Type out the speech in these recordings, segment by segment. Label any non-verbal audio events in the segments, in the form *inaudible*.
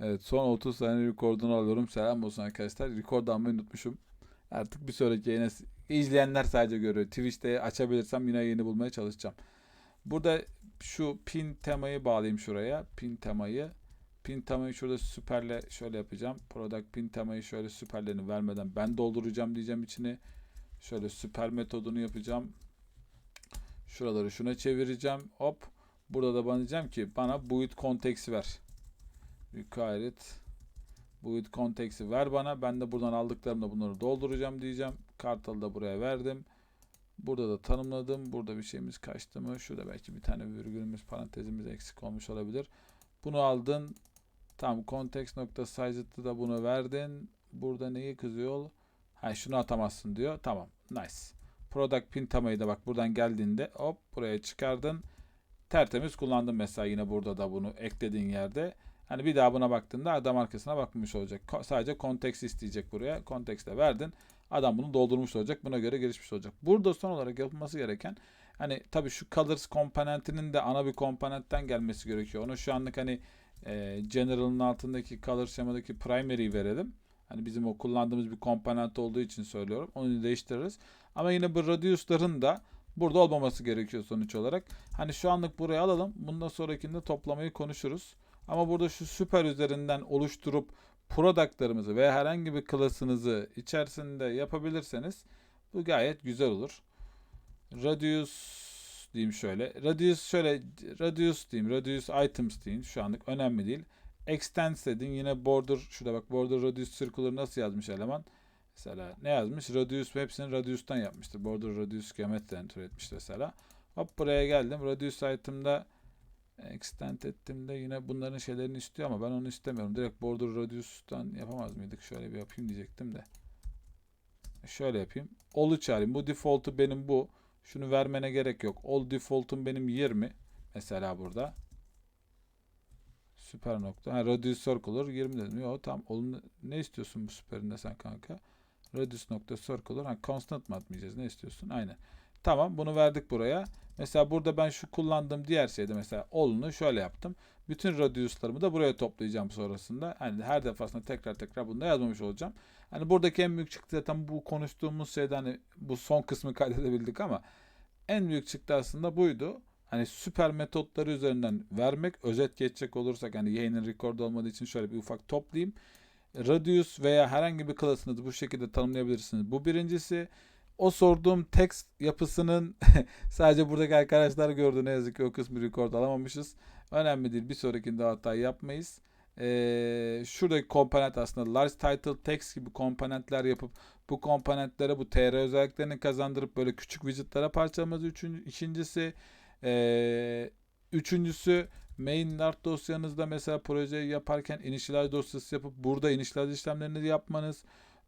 Evet son 30 saniye rekordunu alıyorum. Selam olsun arkadaşlar. Rekord almayı unutmuşum. Artık bir sonraki yayına izleyenler sadece görüyor. Twitch'te açabilirsem yine yeni bulmaya çalışacağım. Burada şu pin temayı bağlayayım şuraya. Pin temayı. Pin temayı şurada süperle şöyle yapacağım. Product pin temayı şöyle süperlerini vermeden ben dolduracağım diyeceğim içini. Şöyle süper metodunu yapacağım. Şuraları şuna çevireceğim. Hop. Burada da bana diyeceğim ki bana build context ver. Required build context'i ver bana. Ben de buradan aldıklarımla bunları dolduracağım diyeceğim. Kartalı da buraya verdim. Burada da tanımladım. Burada bir şeyimiz kaçtı mı? Şurada belki bir tane virgülümüz, parantezimiz eksik olmuş olabilir. Bunu aldın. Tam context nokta sized'ı da bunu verdin. Burada neyi kızıyor? Ha şunu atamazsın diyor. Tamam. Nice. Product pin tamayı da bak buradan geldiğinde hop buraya çıkardın. Tertemiz kullandın mesela yine burada da bunu eklediğin yerde. Hani bir daha buna baktığında adam arkasına bakmış olacak. Ko- sadece konteks isteyecek buraya. Kontekste verdin. Adam bunu doldurmuş olacak. Buna göre gelişmiş olacak. Burada son olarak yapılması gereken hani tabii şu colors komponentinin de ana bir komponentten gelmesi gerekiyor. Onu şu anlık hani e, general'ın altındaki color şemadaki primary verelim. Hani bizim o kullandığımız bir komponent olduğu için söylüyorum. Onu değiştiririz. Ama yine bu radius'ların da burada olmaması gerekiyor sonuç olarak. Hani şu anlık buraya alalım. Bundan sonrakinde toplamayı konuşuruz. Ama burada şu süper üzerinden oluşturup productlarımızı veya herhangi bir klasınızı içerisinde yapabilirseniz bu gayet güzel olur. Radius diyeyim şöyle. Radius şöyle radius diyeyim. Radius items diyeyim. Şu anlık önemli değil. Extends dedin. Yine border şurada bak border radius circular nasıl yazmış eleman? Mesela ne yazmış? Radius hepsini radius'tan yapmıştır. Border radius geometriden türetmiş mesela. Hop buraya geldim. Radius item'da extend ettiğimde yine bunların şeylerini istiyor ama ben onu istemiyorum. Direkt border radius'tan yapamaz mıydık? Şöyle bir yapayım diyecektim de. Şöyle yapayım. All'u çağırayım. Bu default'u benim bu. Şunu vermene gerek yok. All default'um benim 20. Mesela burada. Süper nokta. Ha, radius circular 20 dedim. Yok tamam. Oğlum ne istiyorsun bu süperinde sen kanka? Radius nokta circular. Ha, constant mı atmayacağız? Ne istiyorsun? Aynen. Tamam bunu verdik buraya. Mesela burada ben şu kullandığım diğer şeyde mesela olunu şöyle yaptım. Bütün radiuslarımı da buraya toplayacağım sonrasında. Hani her defasında tekrar tekrar bunu da yazmamış olacağım. Hani buradaki en büyük çıktı zaten bu konuştuğumuz şeyde hani bu son kısmı kaydedebildik ama en büyük çıktı aslında buydu. Hani süper metotları üzerinden vermek, özet geçecek olursak hani yayının record olmadığı için şöyle bir ufak toplayayım. Radius veya herhangi bir klasınızı bu şekilde tanımlayabilirsiniz. Bu birincisi o sorduğum text yapısının *laughs* sadece buradaki arkadaşlar gördü ne yazık ki o kısmı record alamamışız. Önemli değil bir sonrakinde hata yapmayız. Ee, şuradaki komponent aslında large title text gibi komponentler yapıp bu komponentlere bu TR özelliklerini kazandırıp böyle küçük widgetlara parçalaması üçüncü, ikincisi ee, üçüncüsü main dart dosyanızda mesela projeyi yaparken initialize dosyası yapıp burada initialize işlemlerini yapmanız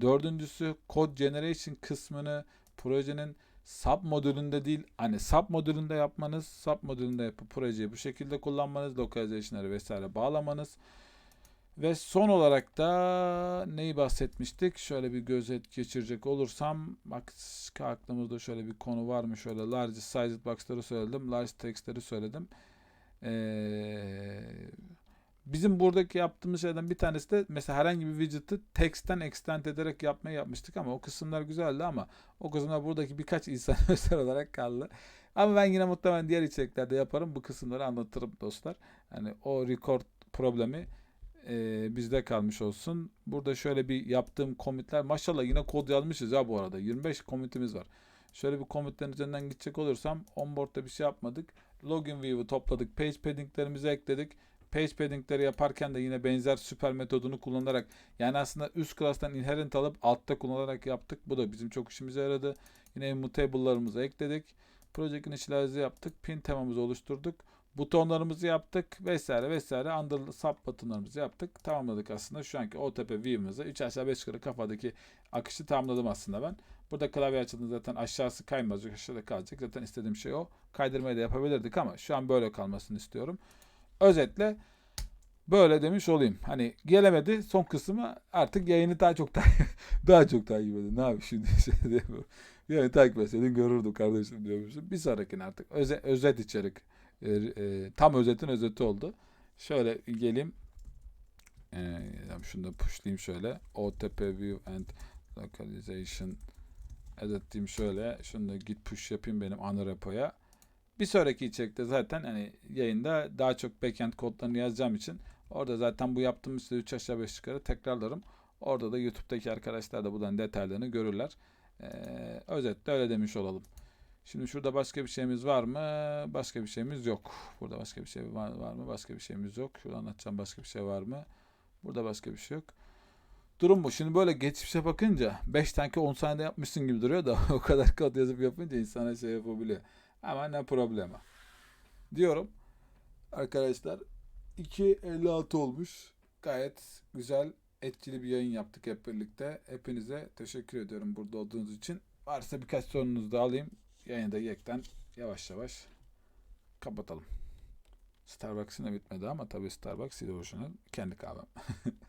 Dördüncüsü code generation kısmını projenin sub modülünde değil hani sub modülünde yapmanız, sub modülünde yapıp projeyi bu şekilde kullanmanız, localization'ları vesaire bağlamanız. Ve son olarak da neyi bahsetmiştik? Şöyle bir gözet geçirecek olursam bak aklımızda şöyle bir konu var mı? Şöyle large sized box'ları söyledim. Large text'leri söyledim. Ee, bizim buradaki yaptığımız şeyden bir tanesi de mesela herhangi bir widget'ı text'ten extend ederek yapmayı yapmıştık ama o kısımlar güzeldi ama o kısımlar buradaki birkaç insan *laughs* özel olarak kaldı. Ama ben yine muhtemelen diğer içeriklerde yaparım. Bu kısımları anlatırım dostlar. Yani o record problemi e, bizde kalmış olsun. Burada şöyle bir yaptığım commitler. Maşallah yine kod yazmışız ya bu arada. 25 commit'imiz var. Şöyle bir commitlerin üzerinden gidecek olursam onboard'da bir şey yapmadık. Login view'u topladık. Page padding'lerimizi ekledik. Page padding'leri yaparken de yine benzer süper metodunu kullanarak yani aslında üst class'tan inherent alıp altta kullanarak yaptık. Bu da bizim çok işimize yaradı. Yine immutable'larımızı ekledik. Project initialize yaptık. Pin temamızı oluşturduk. Butonlarımızı yaptık vesaire vesaire. Under sub butonlarımızı yaptık. Tamamladık aslında. Şu anki OTP view'ımızı 3 aşağı 5 yukarı kafadaki akışı tamamladım aslında ben. Burada klavye açıldığında zaten aşağısı kaymaz. Aşağıda kalacak. Zaten istediğim şey o. Kaydırmayı da yapabilirdik ama şu an böyle kalmasını istiyorum. Özetle böyle demiş olayım. Hani gelemedi son kısmı artık yayını daha çok *laughs* daha çok takip edin. Ne yapayım şimdi *laughs* şey diyemiyorum. Yani takip etseydin görürdüm kardeşim diyormuşum. Bir sonrakine artık öze, özet içerik e, e, tam özetin özeti oldu. Şöyle geleyim. Yani şunu da pushlayayım şöyle. OTP view and localization edit diyeyim şöyle. Şunu da git push yapayım benim ana repoya. Bir sonraki içerikte zaten hani yayında daha çok backend kodlarını yazacağım için orada zaten bu yaptığım işte 3 aşağı 5 yukarı tekrarlarım. Orada da YouTube'daki arkadaşlar da buradan detaylarını görürler. Ee, özetle öyle demiş olalım. Şimdi şurada başka bir şeyimiz var mı? Başka bir şeyimiz yok. Burada başka bir şey var, var mı? Başka bir şeyimiz yok. Şurada anlatacağım başka bir şey var mı? Burada başka bir şey yok. Durum bu. Şimdi böyle geçmişe bakınca 5 tanki 10 saniyede yapmışsın gibi duruyor da *laughs* o kadar kod yazıp yapınca insana şey yapabiliyor. Ama ne problemi. Diyorum. Arkadaşlar 2.56 olmuş. Gayet güzel etkili bir yayın yaptık hep birlikte. Hepinize teşekkür ediyorum burada olduğunuz için. Varsa birkaç sorunuzu da alayım. Yayını da yekten yavaş yavaş kapatalım. Starbucks'ın da bitmedi ama tabii Starbucks ile orijinal kendi kahvem. *laughs*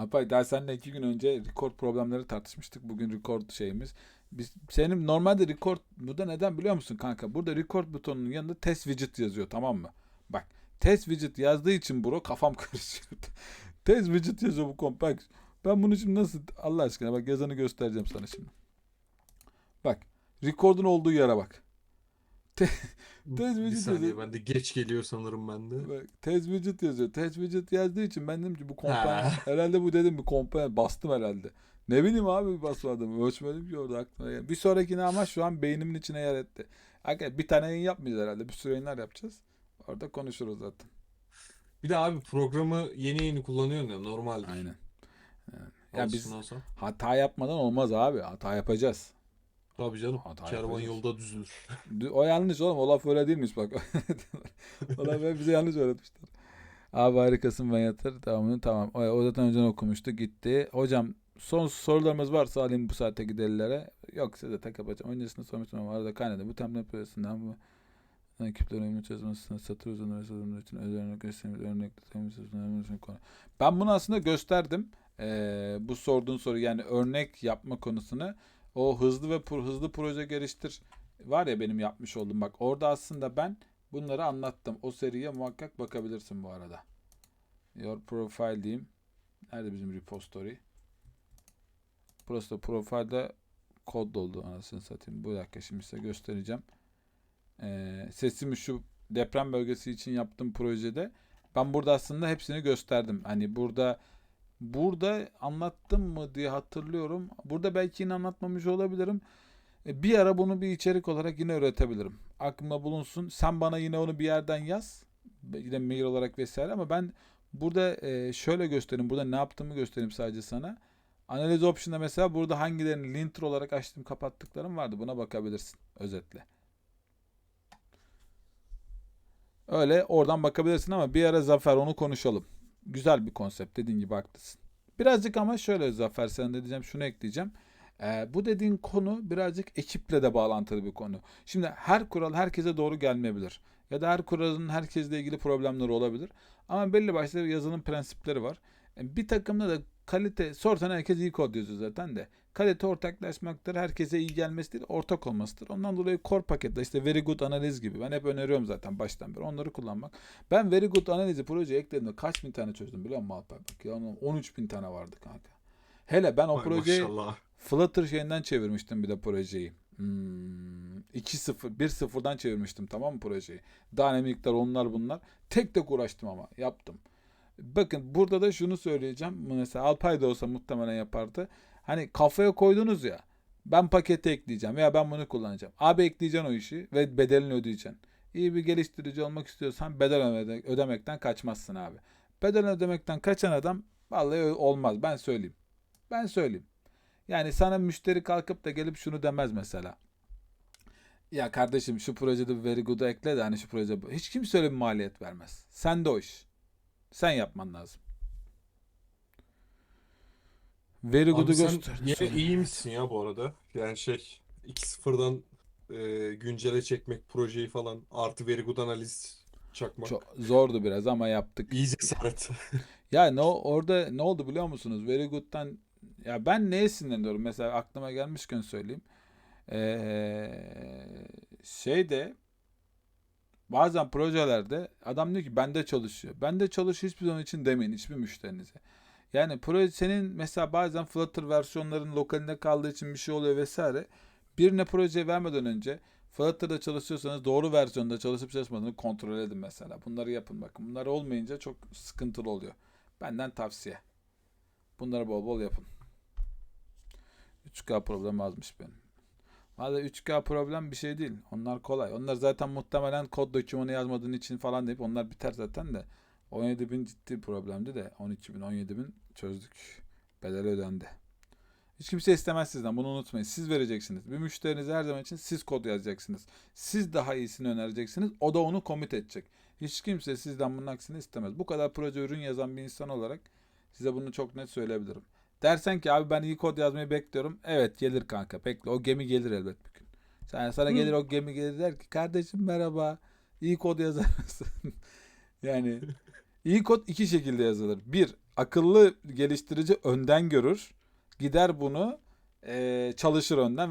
Alpay daha seninle iki gün önce record problemleri tartışmıştık. Bugün record şeyimiz. Biz, senin normalde record burada neden biliyor musun kanka? Burada record butonunun yanında test widget yazıyor tamam mı? Bak test widget yazdığı için bro kafam *laughs* karışıyor. test widget yazıyor bu compact. Ben bunu şimdi nasıl Allah aşkına bak yazanı göstereceğim sana şimdi. Bak record'un olduğu yere bak. *laughs* *laughs* Tez Bir widget saniye yazıyor. ben de geç geliyor sanırım ben de. Bak, test widget yazıyor. Test widget yazdığı için ben dedim ki bu kompanyon Ha. *laughs* herhalde bu dedim bir kompanyon bastım herhalde. Ne bileyim abi basmadım. Ölçmedim ki orada aklıma geldi. Bir sonrakine ama şu an beynimin içine yer etti. Hakikaten bir tane yayın yapmayacağız herhalde. Bir sürü yayınlar yapacağız. Orada konuşuruz zaten. Bir de abi programı yeni yeni kullanıyorsun ya normaldir. Aynen. Ya biz Olsun olsa. hata yapmadan olmaz abi. Hata yapacağız. Tabii canım. Hata Kervan yapacağız. yolda düzülür. *laughs* O yanlış oğlum. O laf öyle değilmiş bak. *laughs* o laf bize yanlış öğretmişler. Abi harikasın ben yatar. Tamam tamam. O, zaten önceden okumuştu. Gitti. Hocam son sorularımız varsa alayım bu saate gidelilere. Yoksa da tak yapacağım. Öncesinde sormuştum ama arada kaynadı. Bu temel projesinden bu ekiplerin önemli çözmesine satır uzun ve satır için özel örnek gösterimiz örnekle temiz konu. Ben bunu aslında gösterdim. Ee, bu sorduğun soru yani örnek yapma konusunu o hızlı ve pro- hızlı proje geliştir var ya benim yapmış olduğum bak orada aslında ben bunları anlattım. O seriye muhakkak bakabilirsin bu arada. Your profile diyeyim. Nerede bizim repository? Burası da profilde kod doldu anasını satayım. Bu dakika şimdi size göstereceğim. Ee, sesimi şu deprem bölgesi için yaptığım projede ben burada aslında hepsini gösterdim. Hani burada burada anlattım mı diye hatırlıyorum. Burada belki yine anlatmamış olabilirim. E, Bir ara bunu bir içerik olarak yine üretebilirim. Aklımda bulunsun. Sen bana yine onu bir yerden yaz. Yine mail olarak vesaire ama ben burada e, şöyle göstereyim. Burada ne yaptığımı göstereyim sadece sana. Analiz option'da mesela burada hangilerini linter olarak açtım kapattıklarım vardı. Buna bakabilirsin özetle. Öyle oradan bakabilirsin ama bir ara Zafer onu konuşalım. Güzel bir konsept dediğin gibi haklısın. Birazcık ama şöyle Zafer sen de diyeceğim şunu ekleyeceğim. Ee, bu dediğin konu birazcık ekiple de bağlantılı bir konu. Şimdi her kural herkese doğru gelmeyebilir. Ya da her kuralın herkesle ilgili problemleri olabilir. Ama belli başlı yazılım prensipleri var. E, Bir takımda da kalite sorsan herkes iyi kod yazıyor zaten de. Kalite ortaklaşmaktır. Herkese iyi gelmesi değil, ortak olmasıdır. Ondan dolayı core pakette işte very good analiz gibi. Ben hep öneriyorum zaten baştan beri onları kullanmak. Ben very good analizi projeye eklediğimde kaç bin tane çözdüm biliyor musun? Bak ya 13 bin tane vardı kanka. Hele ben o Vay projeyi maşallah. Flutter şeyinden çevirmiştim bir de projeyi. Hmm, 2-0, 1-0'dan çevirmiştim tamam mı projeyi? Dynamic'ler onlar bunlar. Tek tek uğraştım ama yaptım. Bakın burada da şunu söyleyeceğim. Mesela Alpay da olsa muhtemelen yapardı. Hani kafaya koydunuz ya. Ben paketi ekleyeceğim veya ben bunu kullanacağım. Abi ekleyeceksin o işi ve bedelini ödeyeceksin. İyi bir geliştirici olmak istiyorsan bedel ödeme- ödemekten kaçmazsın abi. Bedel ödemekten kaçan adam vallahi olmaz. Ben söyleyeyim. Ben söyleyeyim. Yani sana müşteri kalkıp da gelip şunu demez mesela. Ya kardeşim şu projede bir very good'u ekle de hani şu proje hiç kimse öyle bir maliyet vermez. Sen de o iş. Sen yapman lazım. Very good'u Abi sen göster. yine Söyle. iyi misin ya bu arada? Yani şey 2.0'dan e, güncele çekmek projeyi falan artı very good analiz çakmak. Çok zordu biraz ama yaptık. İyi cesaret. *laughs* Ya ne o- orada ne oldu biliyor musunuz? Very Good'dan ya ben neye sinirleniyorum? Mesela aklıma gelmişken söyleyeyim. Ee, şeyde bazen projelerde adam diyor ki bende çalışıyor. Bende çalışıyor hiçbir zaman için demeyin hiçbir müşterinize. Yani proje senin mesela bazen Flutter versiyonların lokalinde kaldığı için bir şey oluyor vesaire. Birine proje vermeden önce Flutter'da çalışıyorsanız doğru versiyonda çalışıp çalışmadığını kontrol edin mesela. Bunları yapın bakın. Bunlar olmayınca çok sıkıntılı oluyor. Benden tavsiye. Bunları bol bol yapın. 3K problem azmış benim. Valla 3K problem bir şey değil. Onlar kolay. Onlar zaten muhtemelen kod dokümanı yazmadığın için falan deyip onlar biter zaten de. 17.000 ciddi problemdi de 12.000 17.000 çözdük. Bedeli ödendi. Hiç kimse istemez sizden. Bunu unutmayın. Siz vereceksiniz. Bir müşterinize her zaman için siz kod yazacaksınız. Siz daha iyisini önereceksiniz. O da onu commit edecek. Hiç kimse sizden bunun aksini istemez. Bu kadar proje ürün yazan bir insan olarak size bunu çok net söyleyebilirim. Dersen ki abi ben iyi kod yazmayı bekliyorum. Evet gelir kanka. Bekle. O gemi gelir elbet bir gün. Sen, sana gelir o gemi gelir der ki kardeşim merhaba. iyi kod yazar mısın? *laughs* yani iyi kod iki şekilde yazılır. Bir akıllı geliştirici önden görür. Gider bunu çalışır önden